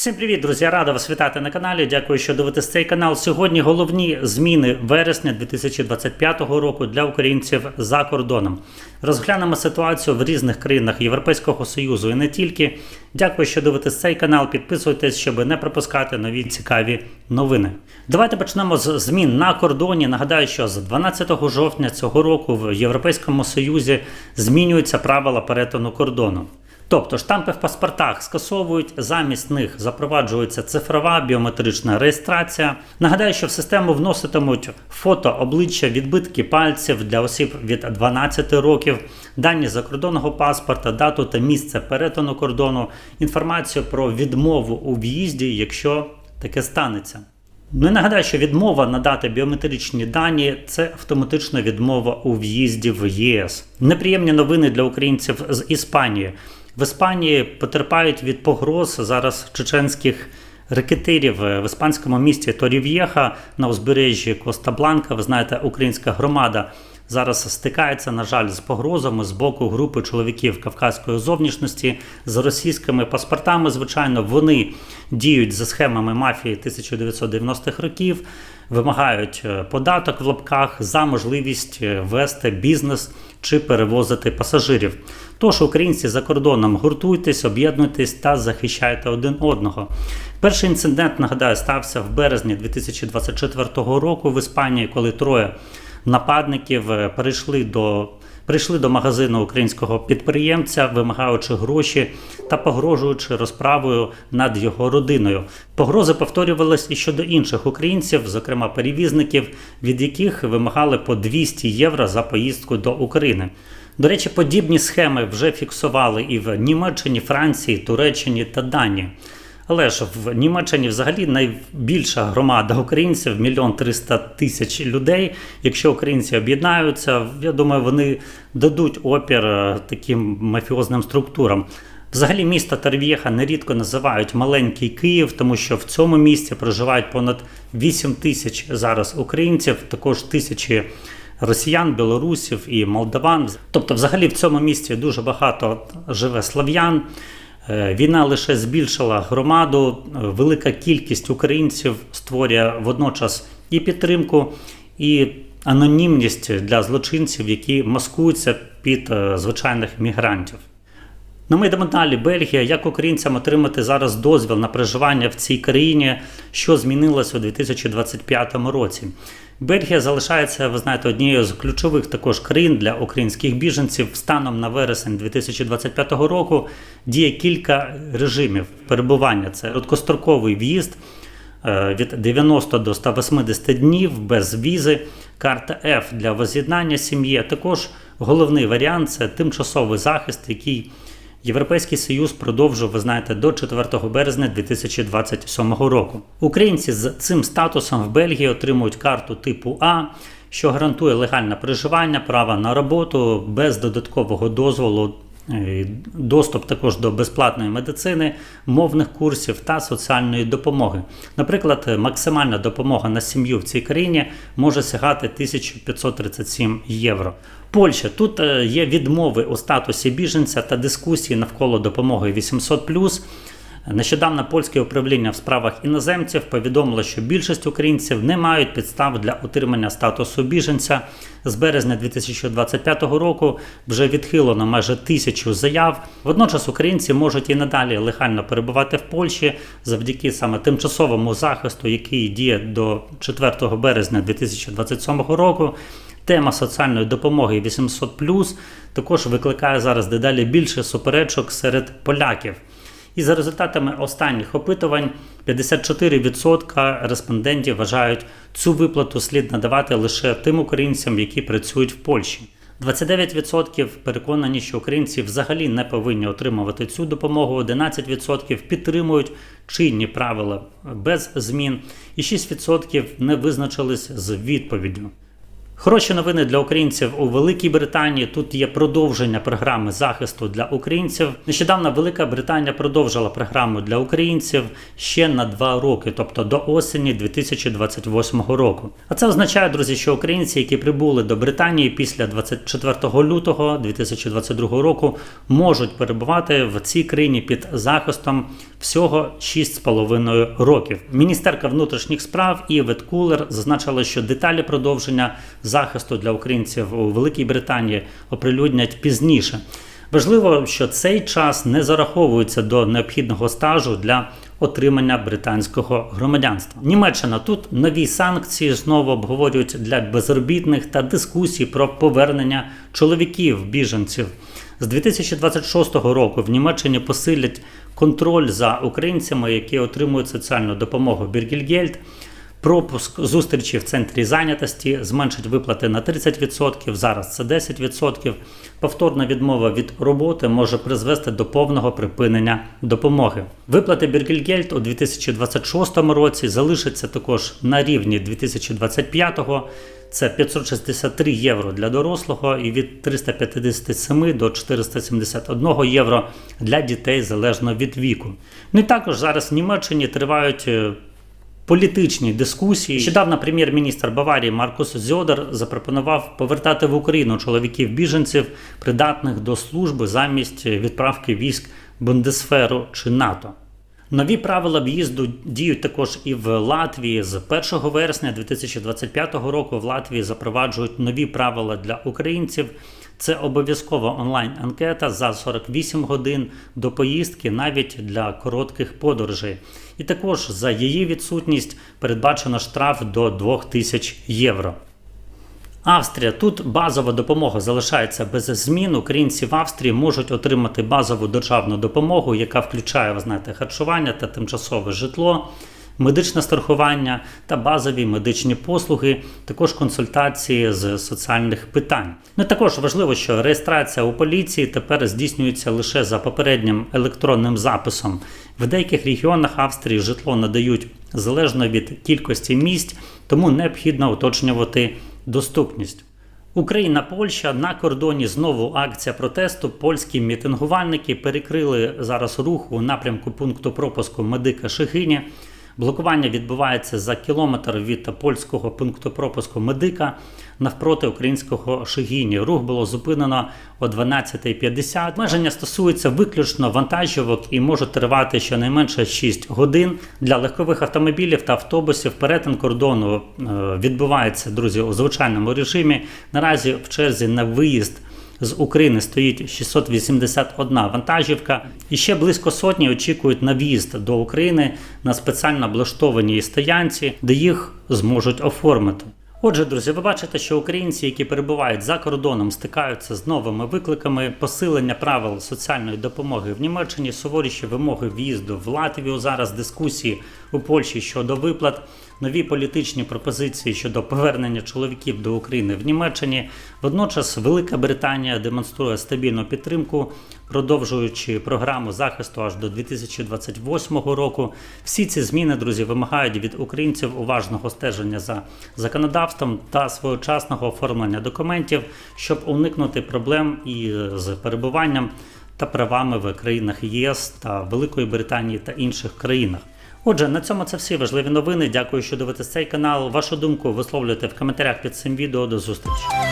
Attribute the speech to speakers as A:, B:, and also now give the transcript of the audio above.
A: Всім привіт, друзі! Рада вас вітати на каналі. Дякую, що дивитесь цей канал. Сьогодні головні зміни вересня 2025 року для українців за кордоном. Розглянемо ситуацію в різних країнах Європейського Союзу і не тільки. Дякую, що дивитесь цей канал. Підписуйтесь, щоб не пропускати нові цікаві новини. Давайте почнемо з змін на кордоні. Нагадаю, що з 12 жовтня цього року в Європейському Союзі змінюються правила перетину кордону. Тобто штампи в паспортах скасовують, замість них запроваджується цифрова біометрична реєстрація. Нагадаю, що в систему вноситимуть фото обличчя, відбитки пальців для осіб від 12 років, дані закордонного паспорта, дату та місце перетину кордону, інформацію про відмову у в'їзді, якщо таке станеться. Ну і нагадаю, що відмова надати біометричні дані це автоматична відмова у в'їзді в ЄС. Неприємні новини для українців з Іспанії. В Іспанії потерпають від погроз зараз чеченських рекетирів в іспанському місті Торів'єха на узбережжі Коста Бланка. Ви знаєте, українська громада зараз стикається, на жаль, з погрозами з боку групи чоловіків кавказької зовнішності з російськими паспортами. Звичайно, вони діють за схемами мафії 1990-х років, вимагають е, податок в лапках за можливість е, вести бізнес чи перевозити пасажирів. Тож, українці за кордоном гуртуйтесь, об'єднуйтесь та захищайте один одного. Перший інцидент, нагадаю, стався в березні 2024 року в Іспанії, коли троє нападників е, перейшли до. Прийшли до магазину українського підприємця, вимагаючи гроші та погрожуючи розправою над його родиною. Погрози повторювались і щодо інших українців, зокрема перевізників, від яких вимагали по 200 євро за поїздку до України. До речі, подібні схеми вже фіксували і в Німеччині, Франції, Туреччині та Данії. Але ж в Німеччині взагалі найбільша громада українців мільйон триста тисяч людей. Якщо українці об'єднаються, я думаю, вони дадуть опір е, таким мафіозним структурам. Взагалі, місто Тарв'єха нерідко називають маленький Київ, тому що в цьому місті проживають понад 8 тисяч зараз українців, також тисячі росіян, білорусів і молдаван. Тобто, взагалі, в цьому місті дуже багато живе слав'ян. Е, Війна лише збільшила громаду, е, велика кількість українців створює водночас і підтримку, і анонімність для злочинців, які маскуються під е, звичайних мігрантів. Ну, ми йдемо далі. Бельгія, як українцям отримати зараз дозвіл на проживання в цій країні, що змінилося у 2025 році. Бельгія залишається, ви знаєте, однією з ключових також країн для українських біженців. Станом на вересень 2025 року діє кілька режимів перебування. Це короткостроковий в'їзд е, від 90 до 180 днів без візи, карта F для воз'єднання сім'ї. Також головний варіант це тимчасовий захист, який Європейський Союз продовжив, ви знаєте, до 4 березня 2027 року. Українці з цим статусом в Бельгії отримують карту типу А, що гарантує легальне проживання, право на роботу без додаткового дозволу. е, Доступ також до безплатної медицини, мовних курсів та соціальної допомоги. Наприклад, максимальна допомога на сім'ю в цій країні може сягати 1537 євро. Польща тут е, є відмови у статусі біженця та дискусії навколо допомоги 800+. Нещодавно польське управління в справах іноземців повідомило, що більшість українців не мають підстав для отримання статусу біженця. З березня 2025 року вже відхилено майже тисячу заяв. Водночас українці можуть і надалі легально перебувати в Польщі завдяки саме тимчасовому захисту, який діє до 4 березня 2027 року. Тема соціальної допомоги 800+, також викликає зараз дедалі більше суперечок серед поляків. І за результатами останніх опитувань 54% респондентів вважають цю виплату слід надавати лише тим українцям, які працюють в Польщі. 29% переконані, що українці взагалі не повинні отримувати цю допомогу. 11% підтримують чинні правила без змін, і 6% не визначились з відповіддю. Хороші новини для українців у Великій Британії. Тут є продовження програми захисту для українців. Нещодавно Велика Британія продовжила програму для українців ще на два роки, тобто до осені 2028 року. А це означає, друзі, що українці, які прибули до Британії після 24 лютого 2022 року, можуть перебувати в цій країні під захистом всього 6,5 років. Міністерка внутрішніх справ Івет Кулер зазначила, що деталі продовження захисту для українців у Великій Британії оприлюднять пізніше. Важливо, що цей час не зараховується до необхідного стажу для отримання британського громадянства. Німеччина тут нові санкції знову обговорюють для безробітних та дискусії про повернення чоловіків біженців. З 2026 року в Німеччині посилять контроль за українцями, які отримують соціальну допомогу Біргельгельд. Пропуск зустрічі в центрі зайнятості зменшить виплати на 30%, зараз це 10%. Повторна відмова від роботи може призвести до повного припинення допомоги. Виплати Біргельгельд у 2026 році залишаться також на рівні 2025-го. Це 563 євро для дорослого і від 357 до 471 євро для дітей залежно від віку. Ну і також зараз в Німеччині тривають політичні дискусії. Нещодавно прем'єр-міністр Баварії Маркус Зьодер запропонував повертати в Україну чоловіків-біженців, придатних до служби замість відправки військ Бундесферу чи НАТО. Нові правила в'їзду діють також і в Латвії. З 1 вересня 2025 року в Латвії запроваджують нові правила для українців. Це обов'язкова онлайн-анкета за 48 годин до поїздки, навіть для коротких подорожей. І також за її відсутність передбачено штраф до 2000 євро. Австрія тут базова допомога залишається без змін. Українці в Австрії можуть отримати базову державну допомогу, яка включає, ви знаєте, харчування та тимчасове житло, медичне страхування та базові медичні послуги, також консультації з соціальних питань. Ну також важливо, що реєстрація у поліції тепер здійснюється лише за попереднім електронним записом. В деяких регіонах Австрії житло надають залежно від кількості місць, тому необхідно уточнювати доступність. Україна, Польща на кордоні знову акція протесту. Польські мітингувальники перекрили зараз рух у напрямку пункту пропуску медика Шихині. Блокування відбувається за кілометр від польського пункту пропуску медика навпроти українського Шигіні. Рух було зупинено о 12.50. Обмеження стосується виключно вантажівок і можуть тривати щонайменше 6 годин. Для легкових автомобілів та автобусів перетин кордону е, відбувається, друзі, у звичайному режимі. Наразі в черзі на виїзд з України стоїть 681 вантажівка, і ще близько сотні очікують на в'їзд до України на спеціально облаштованій стоянці, де їх зможуть оформити. Отже, друзі, ви бачите, що українці, які перебувають за кордоном, стикаються з новими викликами посилення правил соціальної допомоги в Німеччині, суворіші вимоги в'їзду в Латвію. Зараз дискусії у Польщі щодо виплат, нові політичні пропозиції щодо повернення чоловіків до України в Німеччині. Водночас Велика Британія демонструє стабільну підтримку, продовжуючи програму захисту аж до 2028 року. Всі ці зміни, друзі, вимагають від українців уважного стеження за законодавством та своєчасного оформлення документів, щоб уникнути проблем і з перебуванням та правами в країнах єС та Великої Британії та інших країнах. Отже, на цьому це всі важливі новини. Дякую, що дивитесь цей канал. Вашу думку висловлюйте в коментарях під цим відео. До зустрічі.